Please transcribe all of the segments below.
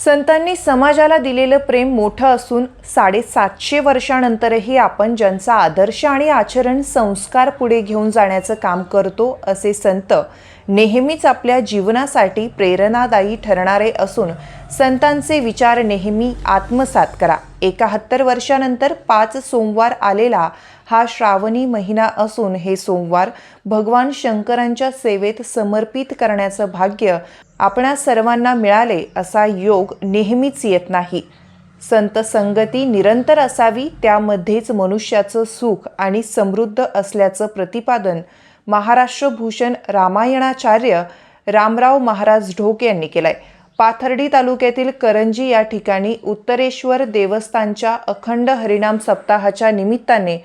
संतांनी समाजाला दिलेलं प्रेम मोठं असून साडेसातशे वर्षानंतरही आपण ज्यांचा आदर्श आणि आचरण संस्कार पुढे घेऊन जाण्याचं काम करतो असे संत नेहमीच आपल्या जीवनासाठी प्रेरणादायी ठरणारे असून संतांचे विचार नेहमी आत्मसात करा. एकाहत्तर वर्षानंतर पाच सोमवार आलेला हा श्रावणी महिना असून हे सोमवार भगवान शंकरांच्या सेवेत समर्पित करण्याचं भाग्य आपणा सर्वांना मिळाले असा योग नेहमीच येत नाही. संत संगती निरंतर असावी त्यामध्येच मनुष्याचं सुख आणि समृद्ध असल्याचं प्रतिपादन महाराष्ट्रभूषण रामायणाचार्य रामराव महाराज ढोक यांनी केलाय. पाथर्डी तालुक्यातील करंजी या ठिकाणी उत्तरेश्वर देवस्थानच्या अखंड हरिनाम सप्ताहाच्या निमित्ताने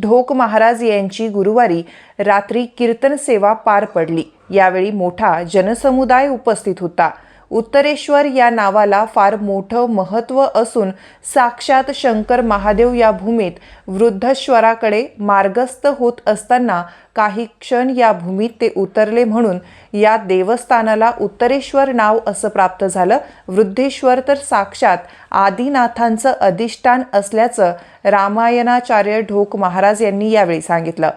ढोक महाराज यांची गुरुवारी रात्री कीर्तन सेवा पार पडली. यावेळी मोठा जनसमुदाय उपस्थित होता. उत्तरेश्वर या नावाला फार मोठं महत्त्व असून साक्षात शंकर महादेव या भूमीत वृद्धश्वराकडे मार्गस्थ होत असताना काही क्षण या भूमीत ते उतरले म्हणून या देवस्थानाला उत्तरेश्वर नाव असं प्राप्त झालं. वृद्धेश्वर तर साक्षात आदिनाथांचं अधिष्ठान असल्याचं रामायणाचार्य ढोक महाराज यांनी यावेळी सांगितलं.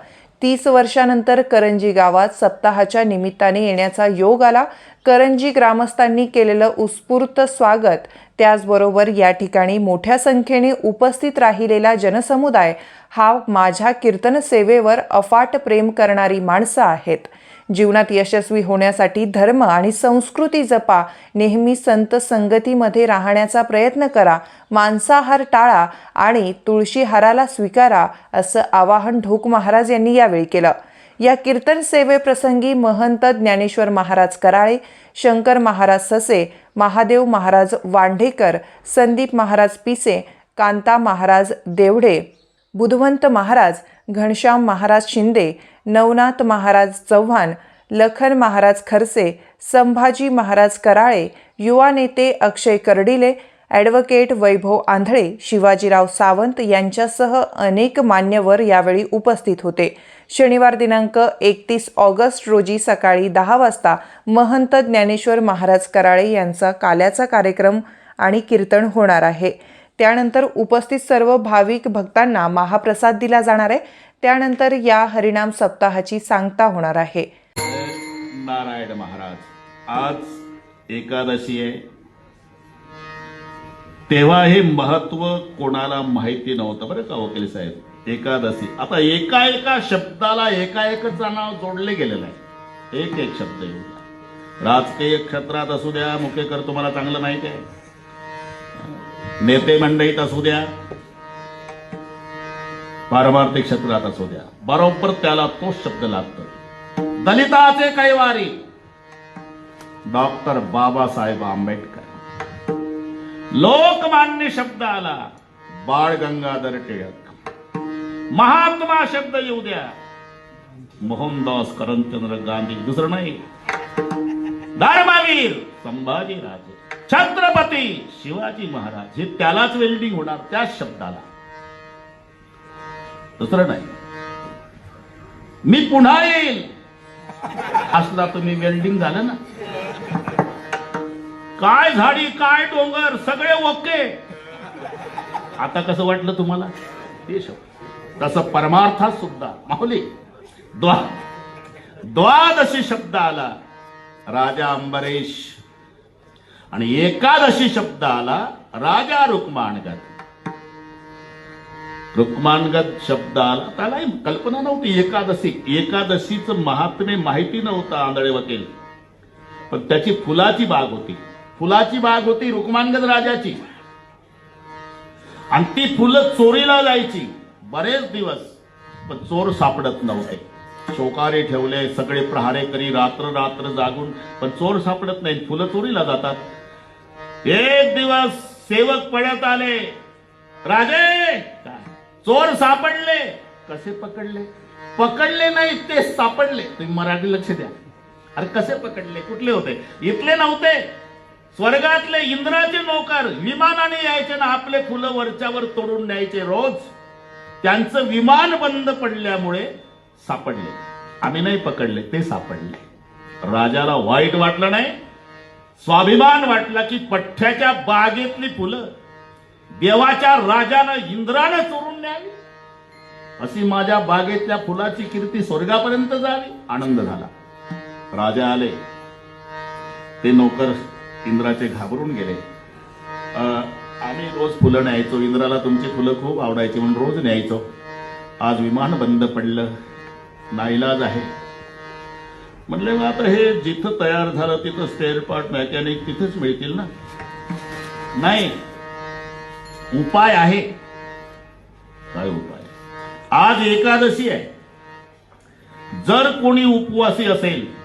तीस वर्षानंतर करंजी गावात सप्ताहाच्या निमित्ताने येण्याचा योग आला. करंजी ग्रामस्थांनी केलेलं उत्स्फूर्त स्वागत त्याचबरोबर या ठिकाणी मोठ्या संख्येने उपस्थित राहिलेला जनसमुदाय हा माझ्या कीर्तन सेवेवर अफाट प्रेम करणारी माणसं आहेत. जीवनात यशस्वी होण्यासाठी धर्म आणि संस्कृती जपा नेहमी संत संगतीमध्ये राहण्याचा प्रयत्न करा मांसाहार टाळा आणि तुळशीहाराला स्वीकारा असं आवाहन ढोक महाराज यांनी यावेळी केलं. या कीर्तन सेवेप्रसंगी महंत ज्ञानेश्वर महाराज कराळे शंकर महाराज ससे महादेव महाराज वांढेकर संदीप महाराज पिसे कांता महाराज देवढे बुधवंत महाराज घनश्याम महाराज शिंदे नवनाथ महाराज चव्हाण लखन महाराज खरसे संभाजी महाराज कराळे युवा नेते अक्षय कर्डिले ॲडव्होकेट वैभव आंधळे शिवाजीराव सावंत यांच्यासह अनेक मान्यवर यावेळी उपस्थित होते. शनिवार दिनांक एकतीस ऑगस्ट रोजी सकाळी दहा वाजता महंत ज्ञानेश्वर महाराज कराळे यांचा काल्याचा कार्यक्रम आणि कीर्तन होणार आहे. त्यानंतर उपस्थित सर्व भाविक भक्तांना महाप्रसाद दिला जाणार आहे. त्यानंतर या हरिणाम सप्ताहाची सांगता होणार आहे. नारायण महाराज. आज एकादशी आहे. तेव्हा हे महत्त्व कोणाला माहिती नव्हतं बरं का वकील साहेब? एकादशी. आता एका एका शब्दाला एका एकच नाव जोडले गेलेलं आहे. एक एक शब्द येऊ राजकीय क्षेत्रात असू द्या मुखेकर तुम्हाला चांगलं माहिती आहे. नेते मंडळीत असू द्या पारमार्थिक क्षेत्रात असू द्या बरोबर त्याला तोच शब्द लागतो. दलिताचे कैवारी. डॉक्टर बाबासाहेब आंबेडकर. लोकमान्य शब्द आला बाळ गंगाधर टिळक. महात्मा शब्द येऊ द्या. मोहनदास करमचंद्र गांधी दुसरं नाही. धर्मवीर संभाजी राजे. छत्रपती शिवाजी महाराज हे त्यालाच वेल्डिंग होणार त्याच शब्दाला. दुसरं नाही. मी पुन्हा येईल. असला तुम्ही वेल्डिंग झालं ना. काय झाडी काय डोंगर सगळे ओके. आता कसं वाटलं तुम्हाला? ते शब्द. तसं परमार्थात सुद्धा. माहुली द्वा. द्वादशी शब्द आला. राजा अंबरेश. आणि एकादशी शब्द आला. राजा रुक्माणगत रुक्मानगत शब्द आला. त्यालाही कल्पना नव्हती. एकादशी. एकादशीचं महात्म्य माहिती नव्हतं आंधळे वकील पण त्याची फुलाची बाग होती. फुलाची बाग होती रुक्मानगत राजाची. आणि ती फुलं चोरीला जायची बरेच दिवस पण चोर सापडत नव्हते. शोकारे ठेवले सगळे प्रहारे करी रात्र रात्र जागून पण चोर सापडत नाही फुलं चोरीला जातात. एक दिवस सेवक पळत आले राजे चोर सापडले. कसे पकडले? पकडले नाही ते सापडले. तुम्ही मराठी लक्ष द्या. अरे कसे पकडले? कुठले होते? इथले नव्हते. स्वर्गातले इंद्राचे नोकर विमानाने यायचे ना आपले फुलं वरच्यावर तोडून न्यायचे रोज. त्यांचं विमान बंद पडल्यामुळे सापडले. आम्ही नाही पकडले ते सापडले. राजाला वाईट वाटलं नाही. स्वाभिमान वाटला की पठ्ठ्याच्या बागेतली फुलं देवाच्या राजानं इंद्रानं चोरून न्यावी. अशी माझ्या बागेतल्या फुलाची कीर्ती स्वर्गापर्यंत जावी. आनंद झाला. राजा आले. ते नोकर इंद्राचे घाबरून गेले. अं, आम्ही रोज फुलं न्यायचो. इंद्राला तुमची फुलं खूप आवडायची म्हणून रोज न्यायचो. आज विमान बंद पडलं. नाईलाज आहे. म्हणले मग आता हे जिथं तयार झालं तिथं स्पेअर पार्ट मेकॅनिक तिथेच मिळतील ना? नाही. उपाय आहे. काय उपाय? आज एकादशी आहे. जर कोणी उपवासी असेल